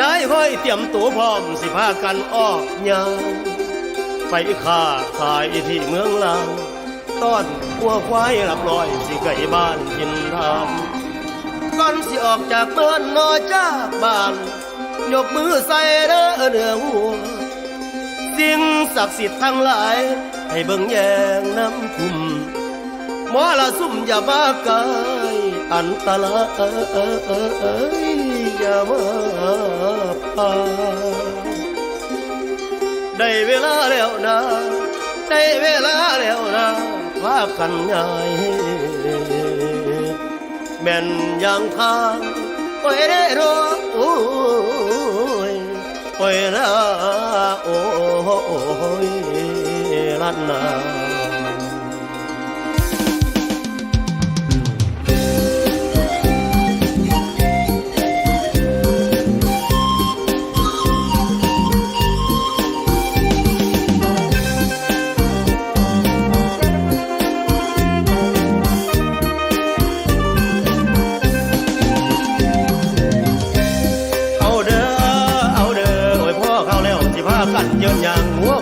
ดีนายห้อยเตรียมตัวพร้อมสิพากันออกยางไปค้าขายที่เมืองลางต้อนวัวควายหลับลอยสิไก่บ้านกินรำก่อนสิออกจากเมืองนอจากบ้าน ยกมือใส่เด้อเนื้อหัวสิ่งศักดิ์สิทธิ์ทั้งหลาย ให้เบิ่งแยงน้ำคุมหมอละซุ่มอย่ามาไกลอันตรายอ ย่ามาพาได้เวลาแล้วนะได้เวลาแล้วนะพากันใหญ่แม่นยังทางไปได้รอโอ้ยไปละโอ้ยลันนา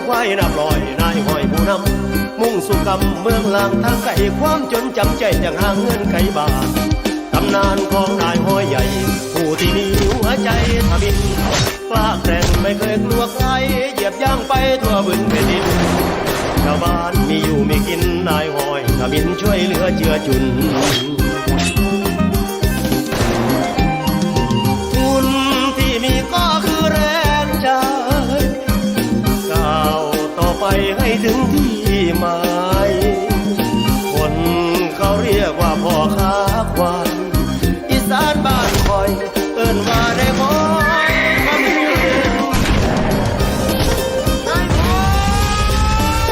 ควายนับลอยนายห้อยผู้นำมุ่งสู่กำเมืองลางทางไก่ความจนจำใจอย่างห่างเงินไก่บาทตำนานของนายห้อยใหญ่ ผู้ที่มีหัวใจทบินกล้าแกร่งไม่เคยกลัวใครเหยียบย่างไปทั่วบึงแผ่นดินชาวบ้านมีอยู่มีกินนายห้อยทบินช่วยเหลือเจือจุน ถึงที่หมาย คนเขาเรียกว่าพ่อค้าควายอีสานบ้านคอย เอิ้นว่าได้คอยมามีได้คอ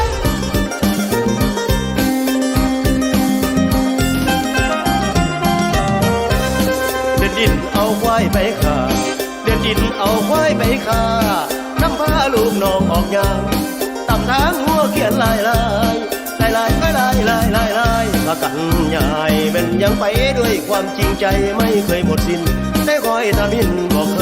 ยเด็ดดินเอาควายไปขาเด็ดดินเอาควายไปขาน้ำพาลูกน้องออกยาง ตำทางหัวเขียนลายลายลายลายลายลายลายลายละกันใหญ่เป็นยังไปด้วยความจริงใจไม่เคยหมดสิ้นได้คอยทำหินบอก